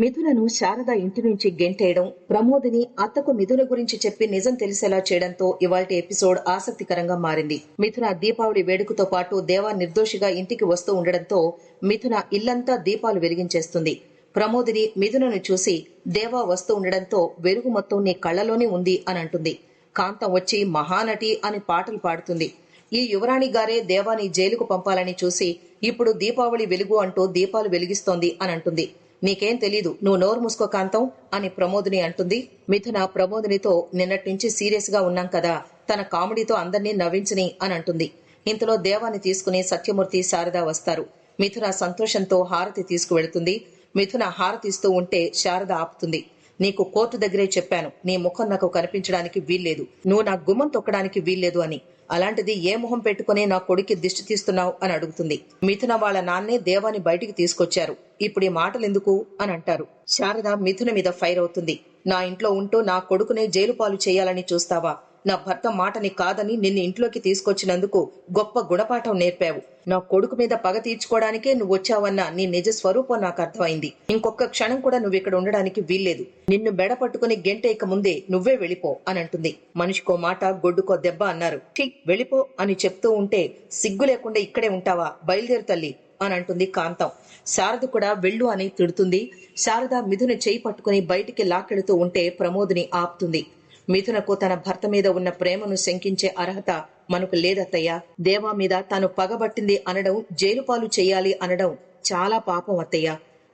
మిథునను శారద ఇంటి నుంచి గెంటేయడం ప్రమోదిని అత్తకు మిథున గురించి చెప్పి నిజం తెలిసేలా చేయడంతో ఇవాల్టి ఎపిసోడ్ ఆసక్తికరంగా మారింది. మిథున దీపావళి వేడుకతో పాటు దేవా నిర్దోషిగా ఇంటికి వస్తూ ఉండడంతో మిథున ఇల్లంతా దీపాలు వెలిగించేస్తుంది. ప్రమోదిని మిథునను చూసి దేవా వస్తూ ఉండడంతో వెలుగు మొత్తం నీ కళ్ళలోనే ఉంది అని అంటుంది. కాంతం వచ్చి మహానటి అని పాటలు పాడుతుంది. ఈ యువరాణి గారే దేవాని జైలుకు పంపాలని చూసి ఇప్పుడు దీపావళి వెలుగు అంటూ దీపాలు వెలిగిస్తోంది అని అంటుంది. నీకేం తెలీదు నువ్వు నోరు మూసుకో కాంతం అని ప్రమోదిని అంటుంది. మిథున ప్రమోదినితో నిన్నటి నుంచి సీరియస్గా ఉన్నాం కదా తన కామెడీతో అందర్నీ నవ్వించని అని అంటుంది. ఇంతలో దేవాన్ని తీసుకుని సత్యమూర్తి శారద వస్తారు. మిథున సంతోషంతో హారతి తీసుకువెళుతుంది. మిథున హారతిస్తూ ఉంటే శారద ఆపుతుంది. నీకు కోర్టు దగ్గరే చెప్పాను నీ ముఖం నాకు కనిపించడానికి వీల్లేదు. నువ్వు నా గుమ్మం తొక్కడానికి వీల్లేదు అని. అలాంటిది ఏ మొహం పెట్టుకుని నా కొడుక్కి దిష్టి తీస్తున్నావు అని అడుగుతుంది. మిథున వాళ్ళ నాన్నే దేవాని బయటికి తీసుకొచ్చారు. ఇప్పుడు ఈ మాటలు ఎందుకు అని అంటారు. శారద మిథున మీద ఫైర్ అవుతుంది. నా ఇంట్లో ఉంటూ నా కొడుకునే జైలు పాలు చేయాలని చూస్తావా? నా భర్త మాటని కాదని నిన్ను ఇంట్లోకి తీసుకొచ్చినందుకు గొప్ప గుణపాఠం నేర్పావు. నా కొడుకు మీద పగ తీర్చుకోవడానికే నువ్వు వచ్చావన్న నీ నిజ స్వరూపం నాకు అర్థమైంది. ఇంకొక క్షణం కూడా నువ్వు ఇక్కడ ఉండడానికి వీల్లేదు. నిన్ను బెడ పట్టుకుని గెంటేయక ముందే నువ్వే వెళ్ళిపో అని అంటుంది. మనిషికో మాట గొడ్డుకో దెబ్బ అన్నారు. ఠీక్ వెళ్ళిపో అని చెప్తూ ఉంటే సిగ్గు లేకుండా ఇక్కడే ఉంటావా? బయలుదేరు తల్లి అని అంటుంది కాంతం. శారద కూడా వెళ్ళు అని తిడుతుంది. శారద మిథున చేయి పట్టుకుని బయటికి లాక్కెడుతూ ఉంటే ప్రమోదిని ఆపుతుంది. మిథునకు తన భర్త మీద ఉన్న ప్రేమను శంకించే అర్హత మనకు లేదత్తయ్య. దేవా మీద తాను పగబట్టింది అనడం జైలుపాలు చేయాలి చెయ్యాలి అనడం చాలా పాపం అత్తయ్య.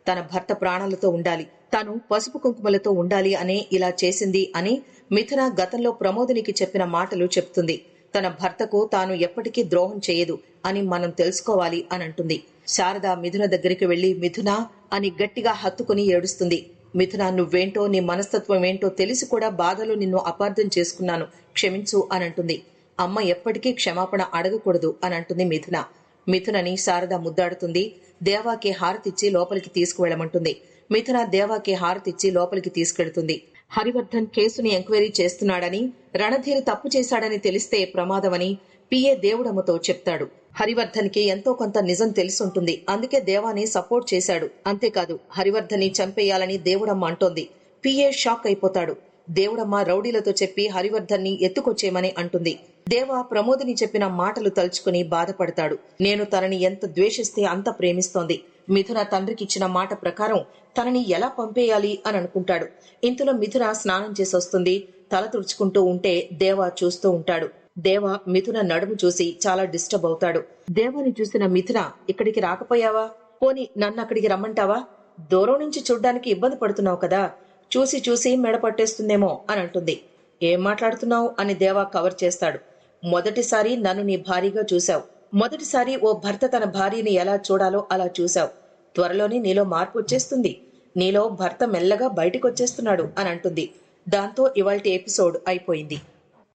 తన భర్త ప్రాణాలతో ఉండాలి తాను పసుపు కుంకుమలతో ఉండాలి అనే ఇలా చేసింది అని మిథున గతంలో ప్రమోదినికి చెప్పిన మాటలు చెప్తుంది. తన భర్తకు తాను ఎప్పటికీ ద్రోహం చేయదు అని మనం తెలుసుకోవాలి అని అంటుంది. శారద మిథున దగ్గరికి వెళ్ళి మిథున అని గట్టిగా హత్తుకుని ఏడుస్తుంది. మిథున నువ్వేంటో నీ మనస్తత్వం ఏంటో తెలిసి కూడా బాధలో నిన్ను అపార్థం చేసుకున్నాను. క్షమించు అని అంటుంది. అమ్మ ఎప్పటికీ క్షమాపణ అడగకూడదు అని అంటుంది మిథున. మిథునని శారద ముద్దాడుతుంది. దేవాకి హారతిచ్చి లోపలికి తీసుకువెళ్ళమంటుంది మిథున దేవాకి హారతిచ్చి లోపలికి తీసుకెళ్తుంది. హరివర్ధన్ కేసుని ఎంక్వైరీ చేస్తున్నాడని రణధీర్ తప్పు చేశాడని తెలిస్తే ప్రమాదమని పిఏ దేవుడమ్మతో చెప్తాడు. హరివర్ధన్కి ఎంతో కొంత నిజం తెలుసుంటుంది. అందుకే దేవాని సపోర్ట్ చేశాడు. అంతేకాదు హరివర్ధన్ని చంపేయాలని దేవుడమ్మ అంటోంది. పిఏ షాక్ అయిపోతాడు. దేవుడమ్మ రౌడీలతో చెప్పి హరివర్ధన్ని ఎత్తుకొచ్చేయమని అంటుంది. దేవ ప్రమోదిని చెప్పిన మాటలు తలుచుకుని బాధపడతాడు. నేను తనని ఎంత ద్వేషిస్తే అంత ప్రేమిస్తోంది. మిథున తండ్రికిచ్చిన మాట ప్రకారం తనని ఎలా పంపేయాలి అని అనుకుంటాడు. ఇంతలో మిథున స్నానం చేసి వస్తుంది తల తుడుచుకుంటూ ఉంటే దేవ చూస్తూ ఉంటాడు. దేవ మిథున నడుము చూసి చాలా డిస్టర్బ్ అవుతాడు. దేవాని చూసిన మిథున ఇక్కడికి రాకపోయావా? పోని నన్ను అక్కడికి రమ్మంటావా? దూరం నుంచి చూడ్డానికి ఇబ్బంది పడుతున్నావు కదా. చూసి చూసి మెడ పట్టేస్తుందేమో అని అంటుంది. ఏం మాట్లాడుతున్నావు? అని దేవా కవర్ చేస్తాడు. మొదటిసారి నన్ను నీ భారీగా చూశావు. మొదటిసారి ఓ భర్త తన భార్యని ఎలా చూడాలో అలా చూశావు. త్వరలోనే నీలో మార్పు వచ్చేస్తుంది. నీలో భర్త మెల్లగా బయటికొచ్చేస్తున్నాడు అని అంటుంది. దాంతో ఇవాల్టి ఎపిసోడ్ అయిపోయింది.